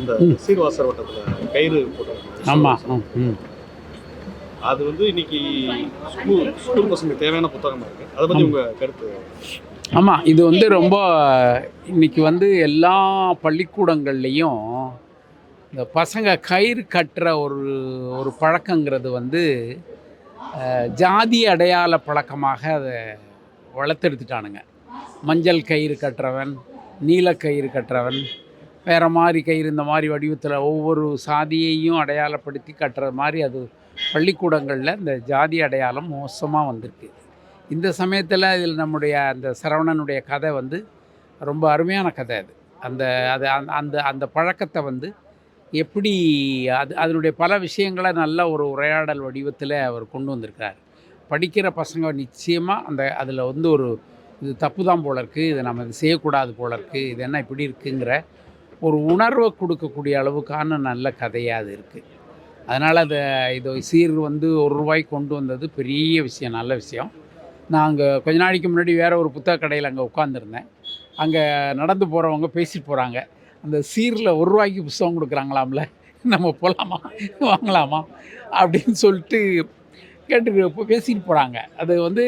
இந்த சீர்வாசர் வட்டத்தில் கயிறு போட்டாங்க ஆமாம் அது வந்து இன்னைக்கு ஸ்கூல் ஸ்கூல் பசங்களுக்கு தேவையான புத்தகமா இருக்கு. அதை பத்தி உங்க கருத்து? ஆமாம் இது வந்து ரொம்ப இன்னைக்கு வந்து எல்லா பள்ளிக்கூடங்கள்லேயும் இந்த பசங்க கயிறு கட்டுற ஒரு ஒரு பழக்கங்கிறது வந்து ஜாதி அடையாள பழக்கமாக அதை வளர்த்தெடுத்துட்டானுங்க. மஞ்சள் கயிறு கட்டுறவன் நீல கயிறு கட்டுறவன் வேறு மாதிரி கயிறு இந்த மாதிரி வடிவத்தில் ஒவ்வொரு சாதியையும் அடையாளப்படுத்தி கட்டுற மாதிரி அது பள்ளிக்கூடங்களில் இந்த ஜாதி அடையாளம் மோசமாக வந்திருக்கு. இந்த சமயத்தில் இதில் நம்முடைய அந்த சரவணனுடைய கதை வந்து ரொம்ப அருமையான கதை அது. அந்த அது அந்த- அந்த அந்த பழக்கத்தை வந்து எப்படி அது அதனுடைய பல விஷயங்களை நல்ல ஒரு உரையாடல் வடிவத்தில் அவர் கொண்டு வந்திருக்கிறார். படிக்கிற பசங்க நிச்சயமாக அந்த அதில் வந்து ஒரு இது தப்பு தான் போல இருக்குது இதை நம்ம இது செய்யக்கூடாது போல இருக்குது இது என்ன இப்படி இருக்குங்கிற ஒரு உணர்வை கொடுக்கக்கூடிய அளவுக்கான நல்ல கதையாக அது இருக்குது அதனால் அதை இது சீர் வந்து ஒரு ரூபாய்க்கு கொண்டு வந்தது பெரிய விஷயம் நல்ல விஷயம். நான் அங்கே கொஞ்ச நாளைக்கு முன்னாடி வேறு ஒரு புத்தக கடையில் அங்கே உட்காந்துருந்தேன் அங்கே நடந்து போகிறவங்க பேசிட்டு போகிறாங்க அந்த சீரில் ஒரு ரூபாய்க்கு புத்தகம் கொடுக்குறாங்களாம்ல நம்ம போகலாமா வாங்கலாமா அப்படின்னு சொல்லிட்டு கேட்டு இப்போ பேசிட்டு போகிறாங்க அது வந்து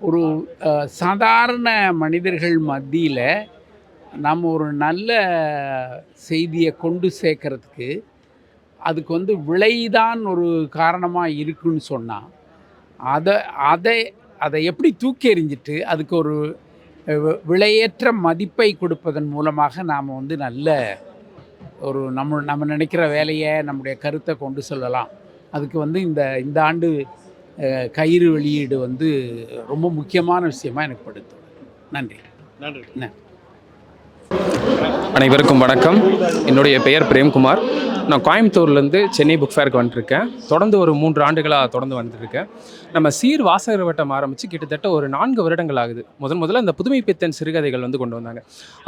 ஒரு- சாதாரண மனிதர்கள் மத்தியில் நம்ம ஒரு நல்ல செய்தியை கொண்டு சேர்க்கறதுக்கு அதுக்கு வந்து விலைதான் ஒரு காரணமாக இருக்குன்னு சொன்னால் அதை அதை அதை எப்படி தூக்கி எறிஞ்சிட்டு அதுக்கு ஒரு விலையேற்ற மதிப்பை கொடுப்பதன் மூலமாக நாம் வந்து நல்ல ஒரு நம்ம நம்ம நினைக்கிற வேலையை நம்முடைய கருத்தை கொண்டு செல்லலாம். அதுக்கு வந்து இந்த இந்த ஆண்டு கயிறு வெளியீடு வந்து ரொம்ப முக்கியமான விஷயமா எனக்கு படுத்து நன்றி. நன்றி. அனைவருக்கும் வணக்கம். என்னுடைய பெயர் பிரேம்குமார். நான் கோயம்புத்தூர்லேருந்து சென்னை புக் ஃபேருக்கு வந்துட்டுருக்கேன் தொடர்ந்து ஒரு மூன்று ஆண்டுகளாக தொடர்ந்து வந்துட்டுருக்கேன் நம்ம சீர் வாசகர் வட்டம் ஆரம்பித்து கிட்டத்தட்ட ஒரு நான்கு வருடங்கள் ஆகுது. முதன் முதல்ல இந்த புதுமை பித்தன் சிறுகதைகள் வந்து கொண்டு வந்தாங்க.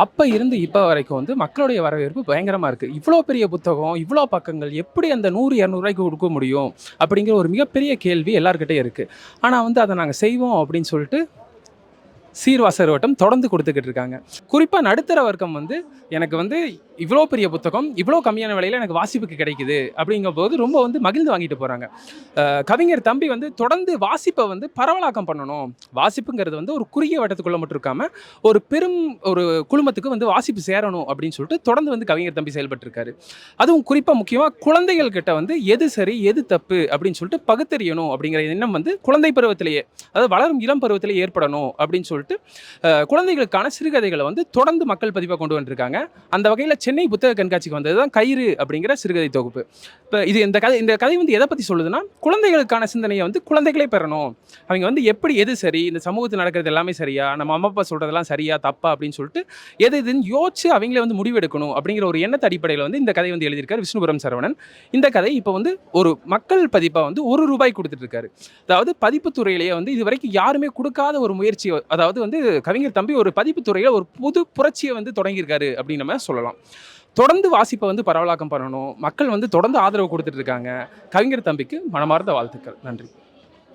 அப்போ இருந்து இப்போ வரைக்கும் வந்து மக்களுடைய வரவேற்பு பயங்கரமாக இருக்குது இவ்வளோ பெரிய புத்தகம் இவ்வளோ பக்கங்கள் எப்படி அந்த நூறு இரநூறுவாய்க்கு கொடுக்க முடியும் அப்படிங்கிற ஒரு மிகப்பெரிய கேள்வி எல்லாருக்கிட்டே இருக்குது ஆனால் வந்து அதை நாங்கள் செய்வோம் அப்படின்னு சொல்லிட்டு சீர்வாசர் வட்டம் தொடர்ந்து கொடுத்துக்கிட்டு இருக்காங்க. குறிப்பாக நடுத்தர வர்க்கம் வந்து எனக்கு வந்து இவ்வளோ பெரிய புத்தகம் இவ்வளோ கம்மியான விலையில் எனக்கு வாசிப்புக்கு கிடைக்குது அப்படிங்கும்போது ரொம்ப வந்து மகிழ்ந்து வாங்கிட்டு போகிறாங்க கவிஞர் தம்பி வந்து தொடர்ந்து வாசிப்பை வந்து பரவலாக்கம் பண்ணணும். வாசிப்புங்கிறது வந்து ஒரு குறுகிய வட்டத்துக்குள்ளே மட்டும் இருக்காமல் ஒரு பெரும் ஒரு குழுமத்துக்கு வந்து வாசிப்பு சேரணும் அப்படின்னு சொல்லிட்டு தொடர்ந்து வந்து கவிஞர் தம்பி செயல்பட்டுருக்காரு. அதுவும் குறிப்பாக முக்கியமாக குழந்தைகள் கிட்ட வந்து எது சரி எது தப்பு அப்படின்னு சொல்லிட்டு பகுத்தறியணும் அப்படிங்கிற எண்ணம் வந்து குழந்தை பருவத்திலேயே அதாவது வளரும் இளம் பருவத்திலேயே ஏற்படணும் அப்படின்னு சொல்லிட்டு அஹ், குழந்தைகளுக்கான சிறுகதைகளை வந்து தொடர்ந்து மக்கள் பதிவாக கொண்டு வந்திருக்காங்க. அந்த வகையில் சென்னை புத்தக கண்காட்சிக்கு வந்தது தான் கயிறு அப்படிங்கிற சிறுகதை தொகுப்பு. இப்போ இது இந்த கதை இந்த கதை வந்து எதை பற்றி சொல்லுதுன்னா குழந்தைகளுக்கான சிந்தனையை வந்து குழந்தைகளே பெறணும். அவங்க வந்து எப்படி எது சரி இந்த சமூகத்தில் நடக்கிறது எல்லாமே சரியா நம்ம அம்மா அப்பா சொல்கிறதெல்லாம் சரியா தப்பா அப்படின்னு சொல்லிட்டு எது எதுன்னு யோசிச்சு அவங்களே வந்து முடிவெடுக்கணும் அப்படிங்கிற ஒரு எண்ணத்தை அடிப்படையில் வந்து இந்த கதை வந்து எழுதியிருக்காரு விஷ்ணுபுரம் சரவணன். இந்த கதை இப்போ வந்து ஒரு மக்கள் பதிப்பாக வந்து ஒரு ரூபாய் கொடுத்துட்டு இருக்காரு. அதாவது பதிப்பு துறையிலேயே வந்து இது வரைக்கும் யாருமே கொடுக்காத ஒரு முயற்சி அதாவது வந்து கவிஞர் தம்பி ஒரு பதிப்பு துறையில் ஒரு புது புரட்சியை வந்து தொடங்கியிருக்காரு அப்படின்னு நம்ம சொல்லலாம். தொடர்ந்து வாசிப்பை வந்து பரவலாக்கம் பண்ணணும். மக்கள் வந்து தொடர்ந்து ஆதரவு கொடுத்துட்டு இருக்காங்க. கவிஞர் தம்பிக்கு மனமார்ந்த வாழ்த்துக்கள். நன்றி.